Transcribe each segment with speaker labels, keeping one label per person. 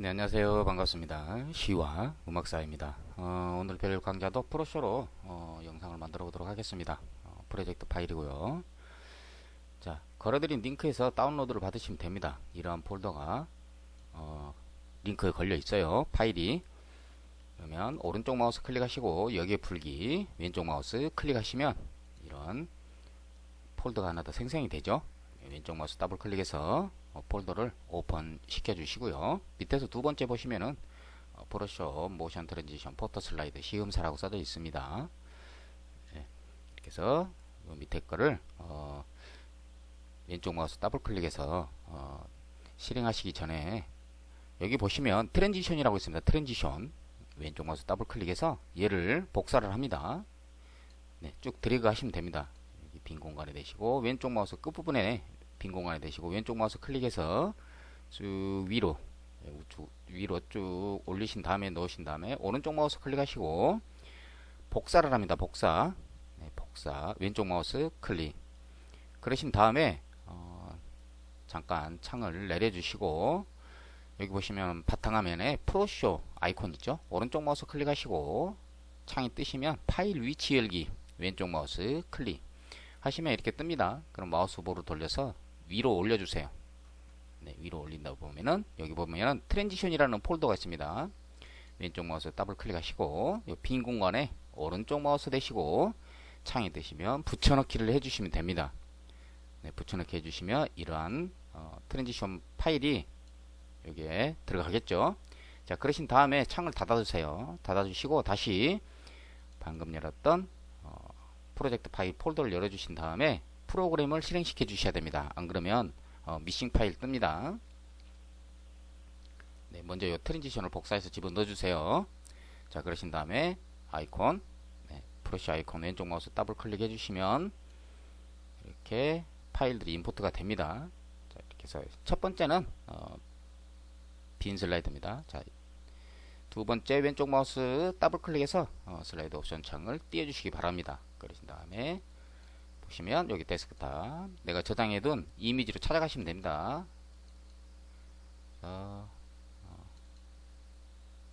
Speaker 1: 네, 안녕하세요. 반갑습니다. 시와 음악사입니다. 어, 오늘 별 강좌도 프로쇼로 어, 영상을 만들어 보도록 하겠습니다. 어, 프로젝트 파일이고요. 자, 걸어드린 링크에서 다운로드를 받으시면 됩니다. 이러한 폴더가 어, 링크에 걸려 있어요. 파일이. 그러면 오른쪽 마우스 클릭하시고 여기에 풀기, 왼쪽 마우스 클릭하시면 이런 폴더가 하나 더 생성이 되죠. 왼쪽 마우스 더블 클릭해서 어, 폴더를 오픈 시켜 주시고요. 밑에서 두 번째 보시면은 어, 프로쇼 모션 트랜지션 포터 슬라이드 시음사라고 써져 있습니다. 해서 요 밑에 거를 어, 왼쪽 마우스 더블 클릭해서 어, 실행하시기 전에 여기 보시면 트랜지션이라고 있습니다. 트랜지션 왼쪽 마우스 더블 클릭해서 얘를 복사를 합니다. 네, 쭉 드래그 하시면 됩니다. 빈 공간에 대시고 왼쪽 마우스 끝부분에 빈 공간에 대시고 왼쪽 마우스 클릭해서 쭉 위로 예, 우측 위로 쭉 올리신 다음에 넣으신 다음에 오른쪽 마우스 클릭하시고 복사를 합니다. 복사. 네, 복사. 왼쪽 마우스 클릭. 그러신 다음에 어, 잠깐 창을 내려주시고 여기 보시면 바탕화면에 프로쇼 아이콘 있죠? 오른쪽 마우스 클릭하시고 창이 뜨시면 파일 위치 열기 왼쪽 마우스 클릭 하시면 이렇게 뜹니다. 그럼 마우스 오버로 돌려서 위로 올려주세요. 네, 위로 올린다 보면은 여기 보면 트랜지션이라는 폴더가 있습니다. 왼쪽 마우스 더블 클릭하시고 이빈 공간에 오른쪽 마우스 대시고 창이 뜨시면 붙여넣기를 해주시면 됩니다. 네, 붙여넣기 해주시면 이러한 어, 트랜지션 파일이 여기에 들어가겠죠? 자 그러신 다음에 창을 닫아주세요. 닫아주시고 다시 방금 열었던 어, 프로젝트 파일 폴더를 열어주신 다음에 프로그램을 실행시켜 주셔야 됩니다 안 그러면 어, 미싱 파일 뜹니다 네, 먼저 이 트랜지션을 복사해서 집어넣어 주세요 자 그러신 다음에 아이콘 네, 프로시 아이콘 왼쪽 마우스 더블 클릭 해 주시면 이렇게 파일들이 임포트가 됩니다 자 이렇게 해서 첫 번째는 어, 빈 슬라이드입니다. 자, 두 번째 왼쪽 마우스 더블 클릭해서 어, 슬라이드 옵션 창을 띄워주시기 바랍니다. 그러신 다음에 보시면 여기 데스크탑 내가 저장해둔 이미지로 찾아가시면 됩니다. 어, 어.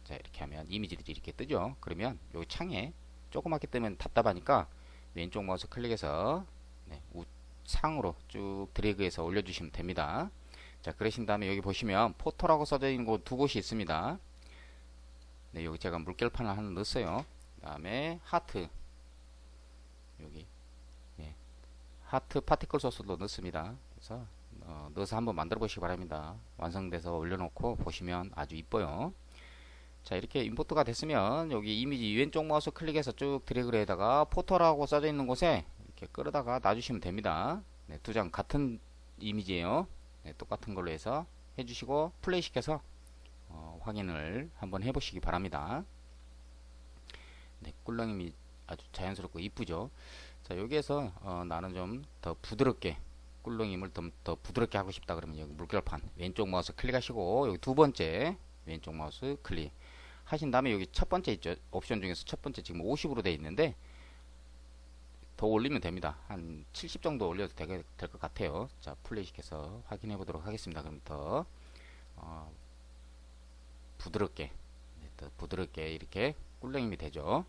Speaker 1: 자 이렇게 하면 이미지들이 이렇게 뜨죠. 그러면 여기 창에 조그맣게 뜨면 답답하니까 왼쪽 마우스 클릭해서 네, 우상으로 쭉 드래그해서 올려주시면 됩니다. 자 그러신 다음에 여기 보시면 포토라고 써져 있는 곳 두 곳이 있습니다 네 여기 제가 물결판을 하나 넣었어요 그 다음에 하트 여기 네, 하트 파티클 소스도 넣습니다. 그래서 어, 넣어서 한번 만들어 보시기 바랍니다. 완성돼서 올려놓고 보시면 아주 이뻐요. 자 이렇게 임포트가 됐으면 여기 이미지 왼쪽 마우스 클릭해서 쭉 드래그를 해다가 포토라고 써져 있는 곳에 이렇게 끌어다가 놔주시면 됩니다. 네, 두 장 같은 이미지예요. 네, 똑같은 걸로 해서 해주시고 플레이 시켜서 어, 확인을 한번 해보시기 바랍니다. 네, 꿀렁임이 아주 자연스럽고 이쁘죠. 자 여기에서 어, 나는 좀 더 부드럽게 꿀렁임을 좀 더 부드럽게 하고 싶다 그러면 여기 물결판 왼쪽 마우스 클릭하시고 여기 두 번째 왼쪽 마우스 클릭 하신 다음에 여기 첫 번째 있죠 옵션 중에서 첫 번째 지금 50으로 되어 있는데 더 올리면 됩니다. 한 70 정도 올려도 될 것 같아요. 자, 플레이 시켜서 확인해 보도록 하겠습니다. 그럼 더 어, 부드럽게 네, 더 부드럽게 이렇게 꿀렁임이 되죠.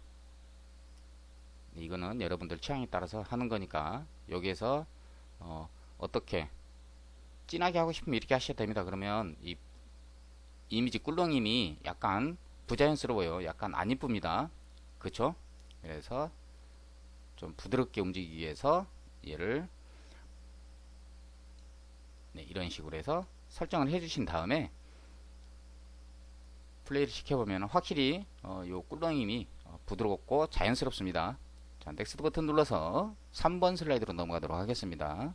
Speaker 1: 네, 이거는 여러분들 취향에 따라서 하는 거니까 여기에서 어, 어떻게 진하게 하고 싶으면 이렇게 하셔야 됩니다. 그러면 이 이미지 꿀렁임이 약간 부자연스러워요. 약간 안 이쁩니다. 그쵸? 그래서 좀 부드럽게 움직이기 위해서 얘를 네, 이런 식으로 해서 설정을 해주신 다음에 플레이를 시켜보면 확실히 어, 요 꿀렁임이 어, 부드럽고 자연스럽습니다. 자, 넥스트 버튼 눌러서 3번 슬라이드로 넘어가도록 하겠습니다.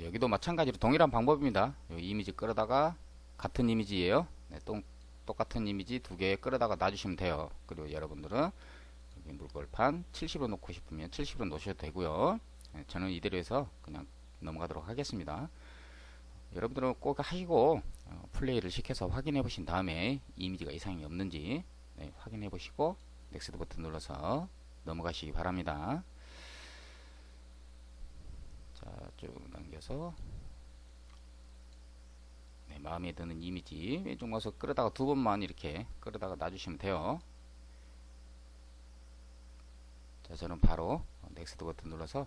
Speaker 1: 여기도 마찬가지로 동일한 방법입니다. 요 이미지 끌어다가 같은 이미지예요. 네, 똥, 똑같은 이미지 두 개 끌어다가 놔주시면 돼요. 그리고 여러분들은 여기 물걸판 70으로 놓고 싶으면 70으로 놓으셔도 되고요. 네, 저는 이대로 해서 그냥 넘어가도록 하겠습니다. 여러분들은 꼭 하시고 어, 플레이를 시켜서 확인해 보신 다음에 이미지가 이상이 없는지 네, 확인해 보시고 넥스트 버튼 눌러서 넘어가시기 바랍니다. 자, 쭉 넘겨서 마음에 드는 이미지 왼쪽 마우스 끌어다가 두 번만 이렇게 끌어다가 놔주시면 돼요. 자, 저는 바로 넥스트 버튼 눌러서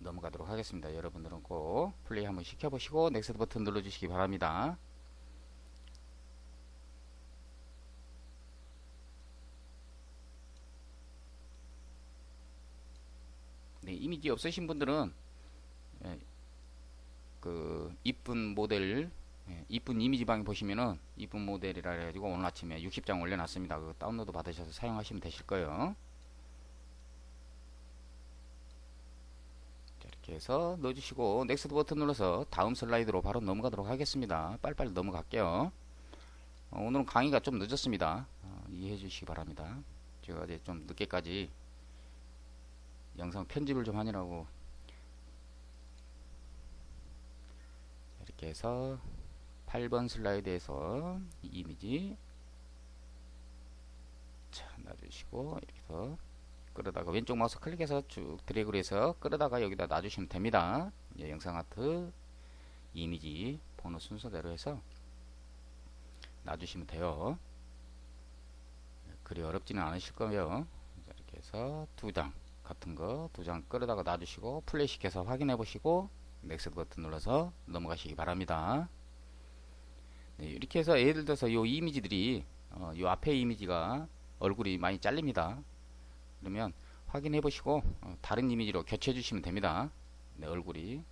Speaker 1: 넘어가도록 하겠습니다. 여러분들은 꼭 플레이 한번 시켜보시고 넥스트 버튼 눌러주시기 바랍니다. 네, 이미지 없으신 분들은 예, 그 이쁜 모델 예, 이쁜 이미지 방에 보시면은 이쁜 모델이라 해가지고 오늘 아침에 60장 올려놨습니다. 그 다운로드 받으셔서 사용하시면 되실 거예요. 자, 이렇게 해서 넣어주시고 넥스트 버튼 눌러서 다음 슬라이드로 바로 넘어가도록 하겠습니다. 빨리빨리 넘어갈게요. 어, 오늘은 강의가 좀 늦었습니다. 어, 이해해 주시기 바랍니다. 제가 이제 좀 늦게까지 영상 편집을 좀 하느라고 이렇게 해서 8번 슬라이드에서 이 이미지 자 놔주시고 이렇게 해서 끌어다가 왼쪽 마우스 클릭해서 쭉 드래그를 해서 끌어다가 여기다 놔주시면 됩니다. 이제 영상 아트 이미지 번호 순서대로 해서 놔주시면 돼요. 그리 어렵지는 않으실 거예요. 자, 이렇게 해서 두 장 같은 거 두 장 끌어다가 놔주시고 플레이 시켜서 확인해 보시고 넥스트 버튼 눌러서 넘어가시기 바랍니다. 네, 이렇게 해서 예를 들어서 요 이미지들이 어, 요 앞에 이미지가 얼굴이 많이 잘립니다. 그러면 확인해 보시고 어, 다른 이미지로 교체해 주시면 됩니다. 네, 얼굴이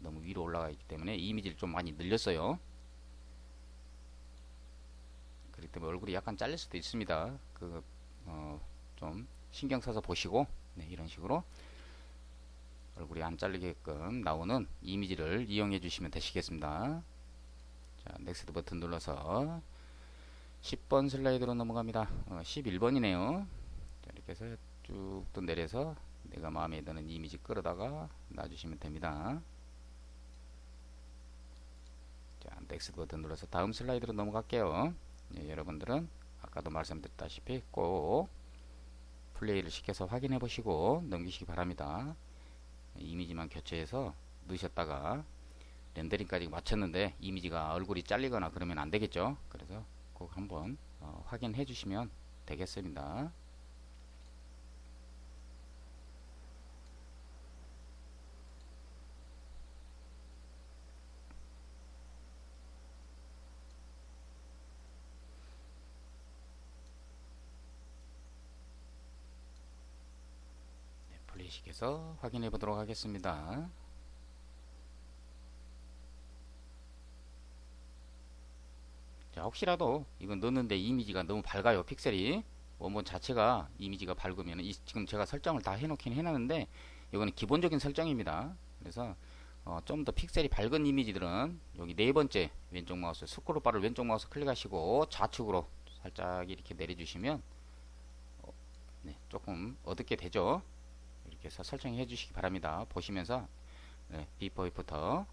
Speaker 1: 너무 위로 올라가 있기 때문에 이 이미지를 좀 많이 늘렸어요. 그렇기 때문에 얼굴이 약간 잘릴 수도 있습니다. 그, 어, 좀 신경 써서 보시고 네, 이런 식으로 얼굴이 안 잘리게끔 나오는 이미지를 이용해 주시면 되시겠습니다. 자, 넥스트 버튼 눌러서 10번 슬라이드로 넘어갑니다. 어, 11번이네요. 자, 이렇게 해서 쭉 또 내려서 내가 마음에 드는 이미지 끌어다가 놔주시면 됩니다. 자, 넥스트 버튼 눌러서 다음 슬라이드로 넘어갈게요. 예, 여러분들은 아까도 말씀드렸다시피 꼭 플레이를 시켜서 확인해 보시고 넘기시기 바랍니다. 이미지만 교체해서 넣으셨다가 렌더링까지 마쳤는데 이미지가 얼굴이 잘리거나 그러면 안 되겠죠. 그래서 꼭 한번 어, 확인해 주시면 되겠습니다. 플레이식에서 확인해 보도록 하겠습니다. 자, 혹시라도 이건 넣는데 이미지가 너무 밝아요. 픽셀이. 원본 자체가 이미지가 밝으면 이, 지금 제가 설정을 다 해놓긴 해놨는데 이거는 기본적인 설정입니다. 그래서 어, 좀 더 픽셀이 밝은 이미지들은 여기 네 번째 왼쪽 마우스 스크롤 바를 왼쪽 마우스 클릭하시고 좌측으로 살짝 이렇게 내려주시면 어, 네, 조금 어둡게 되죠. 이렇게 해서 설정해 주시기 바랍니다. 보시면서 네, 비포 애프터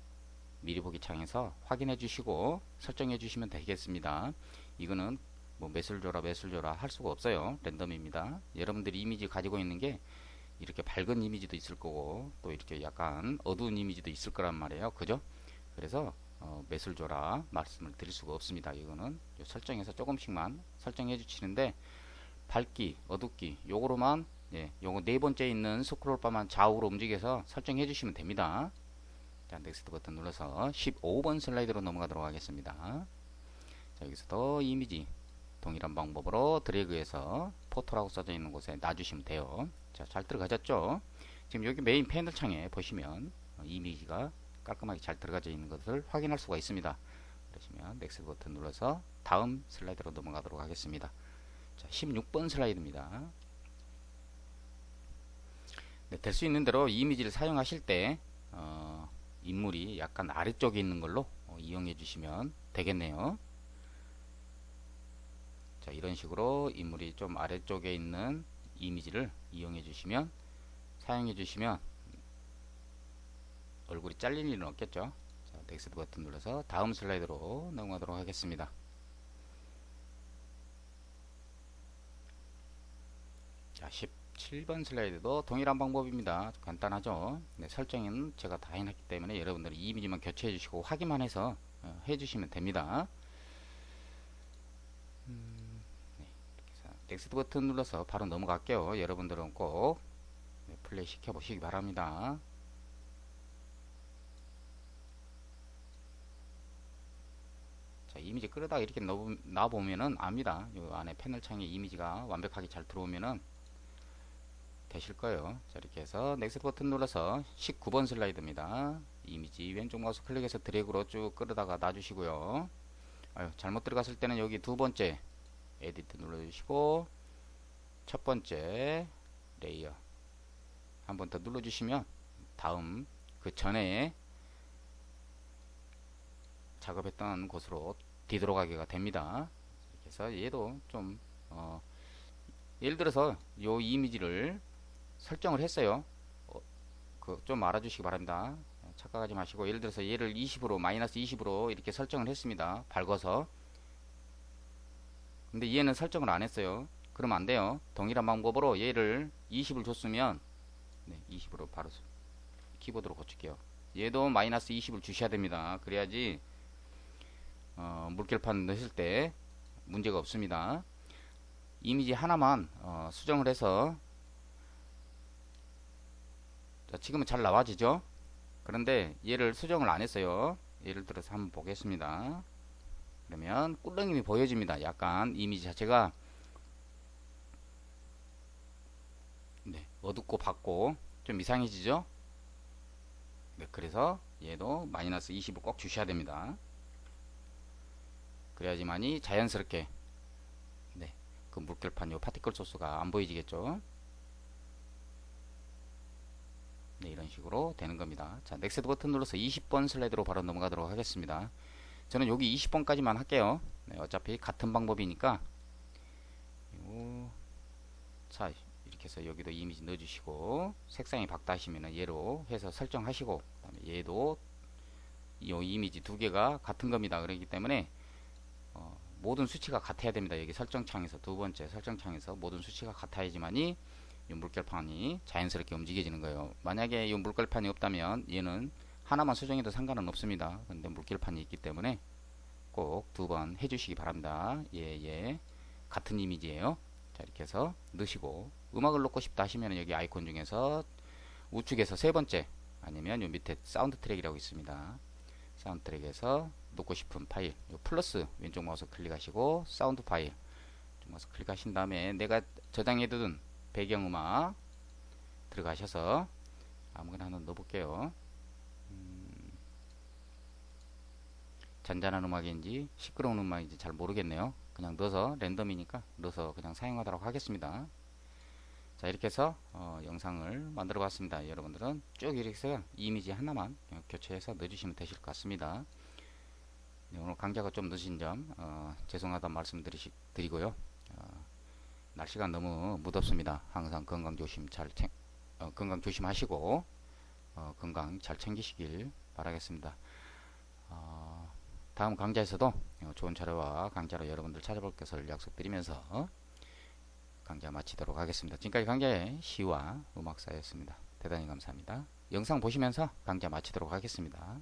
Speaker 1: 미리 보기 창에서 확인해 주시고 설정해 주시면 되겠습니다. 이거는 뭐 매술 줘라 매술 줘라 할 수가 없어요. 랜덤입니다. 여러분들이 이미지 가지고 있는 게 이렇게 밝은 이미지도 있을 거고 또 이렇게 약간 어두운 이미지도 있을 거란 말이에요. 그죠? 그래서 어, 매술 줘라 말씀을 드릴 수가 없습니다. 이거는 설정해서 조금씩만 설정해 주시는데 밝기, 어둡기 요거로만 예, 요거 네 번째 있는 스크롤 바만 좌우로 움직여서 설정해 주시면 됩니다. 자, 넥스트 버튼 눌러서 15번 슬라이드로 넘어가도록 하겠습니다. 자, 여기서 더 이미지 동일한 방법으로 드래그해서 포토라고 써져 있는 곳에 놔주시면 돼요. 자, 잘 들어가졌죠? 지금 여기 메인 패널 창에 보시면 이미지가 깔끔하게 잘 들어가져 있는 것을 확인할 수가 있습니다. 그러시면 넥스트 버튼 눌러서 다음 슬라이드로 넘어가도록 하겠습니다. 자, 16번 슬라이드입니다. 네, 될 수 있는 대로 이 이미지를 사용하실 때 어, 인물이 약간 아래쪽에 있는 걸로 어, 이용해 주시면 되겠네요. 자 이런 식으로 인물이 좀 아래쪽에 있는 이미지를 이용해 주시면 사용해 주시면 얼굴이 잘릴 일은 없겠죠. 자, 넥스트 버튼 눌러서 다음 슬라이드로 넘어가도록 하겠습니다. 자, 10 7번 슬라이드도 동일한 방법입니다. 간단하죠. 네, 설정은 제가 다 해놨기 때문에 여러분들이 이미지만 교체해 주시고 확인만 해서 어, 해주시면 됩니다. 음, 네, 넥스트 버튼 눌러서 바로 넘어갈게요. 여러분들은 꼭 네, 플레이 시켜 보시기 바랍니다. 자, 이미지 끌어다가 이렇게 넣어, 놔보면은 압니다. 요 안에 패널 창에 이미지가 완벽하게 잘 들어오면은 되실 거예요. 자, 이렇게 해서 넥스트 버튼 눌러서 19번 슬라이드입니다. 이미지 왼쪽 마우스 클릭해서 드래그로 쭉 끌어다가 놔주시고요. 아유, 잘못 들어갔을 때는 여기 두 번째 에디트 눌러주시고 첫 번째 레이어 한 번 더 눌러주시면 다음 그 전에 작업했던 곳으로 뒤돌아가기가 됩니다. 해서 얘도 좀 어, 예를 들어서 요 이미지를 설정을 했어요. 어, 그좀 알아주시기 바랍니다. 착각하지 마시고 예를 들어서 얘를 20으로 마이너스 20으로 이렇게 설정을 했습니다. 밝아서 근데 얘는 설정을 안 했어요. 그러면 안 돼요. 동일한 방법으로 얘를 20을 줬으면 네, 20으로 바로 키보드로 고칠게요. 얘도 마이너스 20을 주셔야 됩니다. 그래야지 어, 물결판 넣으실 때 문제가 없습니다. 이미지 하나만 어, 수정을 해서 자, 지금은 잘 나와지죠? 그런데 얘를 수정을 안 했어요. 예를 들어서 한번 보겠습니다. 그러면 꿀렁임이 보여집니다. 약간 이미지 자체가 네, 어둡고 밝고 좀 이상해지죠? 네, 그래서 얘도 마이너스 20을 꼭 주셔야 됩니다. 그래야지만이 자연스럽게 네, 그 물결판 요 파티클 소스가 안 보이지겠죠? 네, 이런 식으로 되는 겁니다. 자, 넥스트 버튼 눌러서 20번 슬라이드로 바로 넘어가도록 하겠습니다. 저는 여기 20번까지만 할게요. 네, 어차피 같은 방법이니까 요, 자, 이렇게 해서 여기도 이미지 넣어주시고 색상이 밝다 하시면은 얘로 해서 설정하시고 그다음에 얘도 이 이미지 두 개가 같은 겁니다. 그렇기 때문에 어, 모든 수치가 같아야 됩니다. 여기 설정창에서 두 번째 설정창에서 모든 수치가 같아야지만이 이 물결판이 자연스럽게 움직여지는 거예요. 만약에 이 물결판이 없다면 얘는 하나만 수정해도 상관은 없습니다. 근데 물결판이 있기 때문에 꼭 두 번 해주시기 바랍니다. 예, 예. 같은 이미지예요. 자, 이렇게 해서 넣으시고 음악을 넣고 싶다 하시면 여기 아이콘 중에서 우측에서 세 번째 아니면 요 밑에 사운드 트랙이라고 있습니다. 사운드 트랙에서 넣고 싶은 파일 요 플러스 왼쪽 마우스 클릭하시고 사운드 파일 마우스 클릭하신 다음에 내가 저장해둔 배경음악 들어가셔서 아무거나 하나 넣어볼게요. 음, 잔잔한 음악인지 시끄러운 음악인지 잘 모르겠네요. 그냥 넣어서 랜덤이니까 넣어서 그냥 사용하도록 하겠습니다. 자 이렇게 해서 어, 영상을 만들어 봤습니다. 여러분들은 쭉 이렇게 해서 이미지 하나만 교체해서 넣어주시면 되실 것 같습니다. 네, 오늘 강좌가 좀 늦은 점 어, 죄송하다는 말씀 드리시, 드리고요. 어, 날씨가 너무 무덥습니다. 항상 건강 조심 잘 챙, 어, 건강 조심하시고 어, 건강 잘 챙기시길 바라겠습니다. 어, 다음 강좌에서도 어, 좋은 자료와 강좌로 여러분들 찾아볼 것을 약속드리면서 강좌 마치도록 하겠습니다. 지금까지 강좌의 시와 음악사였습니다. 대단히 감사합니다. 영상 보시면서 강좌 마치도록 하겠습니다.